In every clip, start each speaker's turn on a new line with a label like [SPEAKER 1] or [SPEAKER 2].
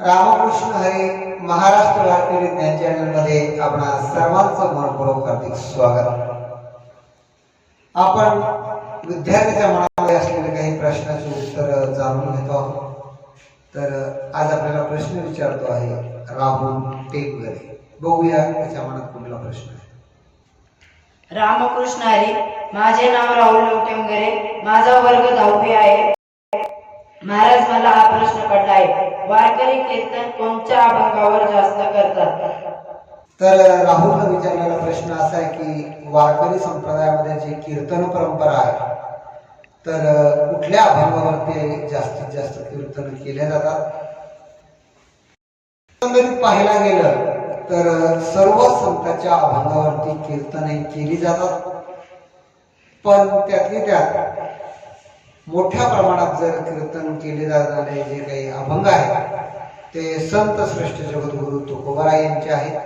[SPEAKER 1] रामकृष्ण हरे महाराष्ट्र वारकरी ज्ञान चॅनलमध्ये आपणा सर्वांचं मनपूर्वक हार्दिक स्वागत. आपण विद्यार्थ्याच्या मनामध्ये असलेले काही प्रश्नाचे उत्तर जाणून घेतो आहोत. तर आज आपल्याला प्रश्न विचारतो आहे राहुल टेकगरे बघूया त्याच्या मनात कुठला प्रश्न आहे.
[SPEAKER 2] रामकृष्ण हरी माझे नाव राहुल लोटेमगरे माझा वर्ग दहावी आहे. महाराज मला हा प्रश्न पडला आहे. वारकरी कीर्तन कोणत्या अभंगावर जास्त करतात.
[SPEAKER 1] तर राहुलला विचारलेला प्रश्न असा आहे की वारकरी संप्रदायामध्ये जी कीर्तन परंपरा आहे तर कुठल्या अभंगावर ते जास्तीत जास्त कीर्तन केले जातात? एकंदरीत पाहायला गेलं तर सर्व संतांच्या अभंगावरती कीर्तने केली जातात. पण त्यातली त्यात मोठ्या प्रमाणात जर कीर्तन केले जाणारे जे काही अभंग आहेत ते संत श्रेष्ठ जगद्गुरु तुकोबाराय यांचे आहेत.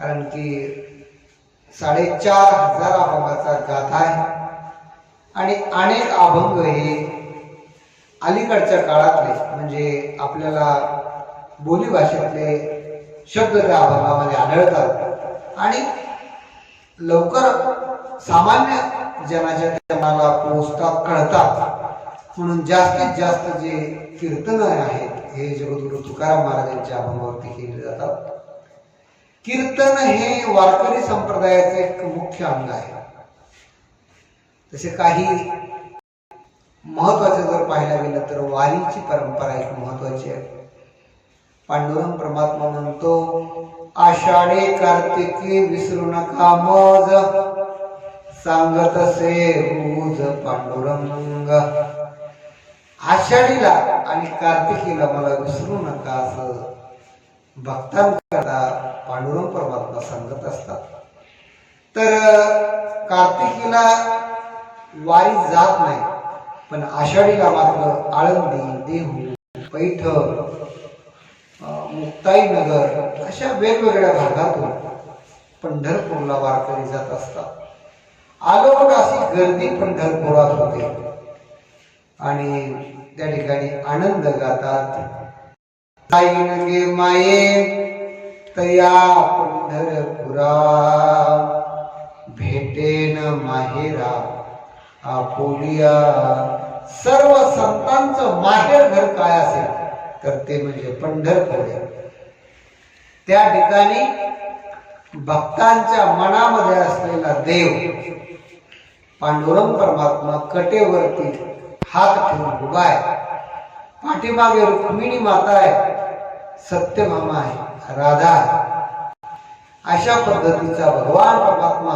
[SPEAKER 1] कारण की साडेचार हजार अभंगाचा गाथा आहे. आणि अनेक अभंग हे अलीकडच्या काळातले म्हणजे आपल्याला बोली भाषेतले शब्द त्या अभंगामध्ये आढळतात. आणि लवकर सामान्य जनाच्या मनाला पोचतात कळतात. म्हणून जास्तीत जास्त जे कीर्तन आहेत हे जगद्गुरु तुकाराम महाराजांच्या अभंगावरती केले जातात. कीर्तन हे वारकरी संप्रदायाचं एक मुख्य अंग आहे. तसे काही महत्त्वाचे जर पाहायला गेलं तर वारीची परंपरा एक महत्वाची आहे. पांडुरंग परमात्मा म्हणतो आषाढे कार्तिकी विसरू नका मज सांगत असे रोज पांडुरंग. आषाढीला आणि कार्तिकीला मला विसरू नका असं भक्तांकरता पांडुरंग परमात्मा सांगत असतात. तर कार्तिकीला वारी जात नाही पण आषाढीला मात्र आळंदी देहू पैठण मुक्ताईनगर अशा वेगवेगळ्या भागातून पंढरपूरला वारकरी जात असतात. आलोट अशी गर्दी पंढरपुरात होते. आणि त्या ठिकाणी आनंद गातात. गे माये तया पंढरपुरा. भेटेन माहेरा आपुलिया. सर्व संतांचं माहेर घर काय असेल तर ते म्हणजे पंढरपूर. त्या ठिकाणी भक्तांच्या मनामध्ये असलेला देव पांडुरंग परमात्मा कटेवरती हात ठेवून उभा आहे. पाठीमागे रुक्मिणी माता आहे. सत्यभामा आहे. राधा आहे. अशा पद्धतीचा भगवान परमात्मा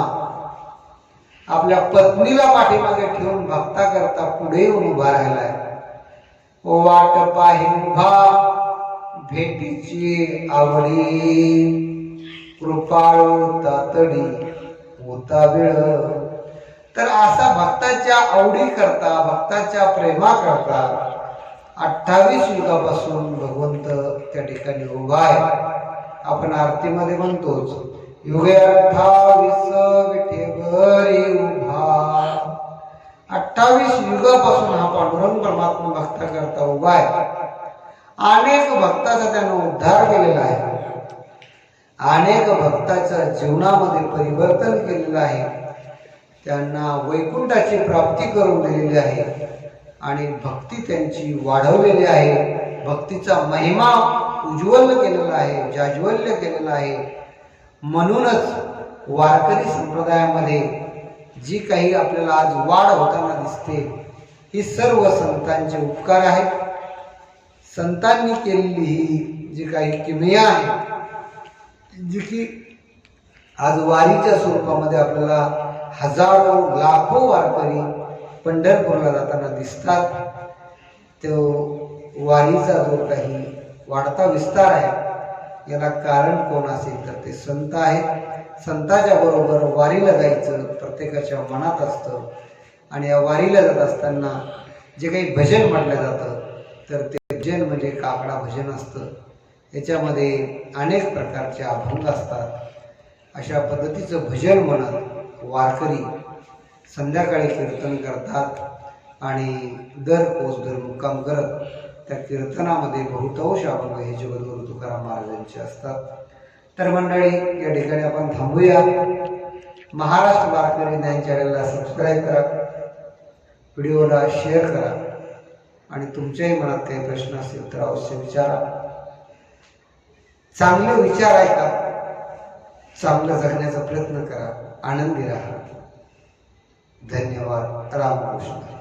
[SPEAKER 1] आपल्या पत्नीला पाठीमागे ठेवून भक्ता करता पुढे येऊन उभा राहिलाय ओ वाट पाहिन उभा भेटीची आवडी कृपाळू तातडी होता वेळ. तर असा भक्ताच्या आवडी करता भक्ताच्या प्रेमा करता अठ्ठावीस युगापासून भगवंत त्या ठिकाणी उभा आहे. आपण आरतीमध्ये म्हणतोच युगे अठ्ठावीस विठेवरी उभा. अठ्ठावीस युगापासून हा पांडुरंग परमात्मा भक्ता करता उभा आहे. अनेक भक्ताचा त्यानं उद्धार केलेला आहे. अनेक भक्ताच्या जीवनामध्ये परिवर्तन केलेलं आहे. त्यांना वैकुंठाची प्राप्ती करून दिलेली आहे. आणि भक्ती त्यांची वाढवलेली आहे. भक्तीचा महिमा उज्ज्वल केलेला आहे जाज्वल्य केलेला आहे. म्हणूनच वारकरी संप्रदायामध्ये जी काही आपल्याला आज वाढ होताना दिसते ही सर्व संतांचे उपकार आहेत. संतांनी केलेली ही जी काही किमया आहे जी की आज वारीच्या स्वरूपामध्ये आपल्याला हजारो लाखो वारकरी पंढरपूरला जाताना दिसतात. तो वारीचा जो काही वाढता विस्तार आहे याला कारण कोण असेल तर ते संत आहेत. संताच्या बरोबर वारीला जायचं प्रत्येकाच्या मनात असतं. आणि या वारीला जात असताना जे काही भजन म्हटलं जातं तर ते भजन म्हणजे काकडा भजन असतं. याच्यामध्ये अनेक प्रकारचे अभंग असतात. अशा पद्धतीचं भजन म्हणत वारकरी संध्याकाळी कीर्तन करतात आणि दर कोस दर मुक्काम करत त्या कीर्तनामध्ये बहुतांश अभंग हे जगद्गुरु तुकाराम महाराजांचे असतात. तर मंडळी या ठिकाणी आपण थांबूया. महाराष्ट्र वारकरी ज्ञान चॅनलला सबस्क्राईब करा. व्हिडिओला शेअर करा. आणि तुमच्याही मनात काही प्रश्न असतील तर अवश्य विचारा. चांगले विचार ऐका. चांगलं जगण्याचा प्रयत्न करा. आनंदी राहा. धन्यवाद. रामकृष्ण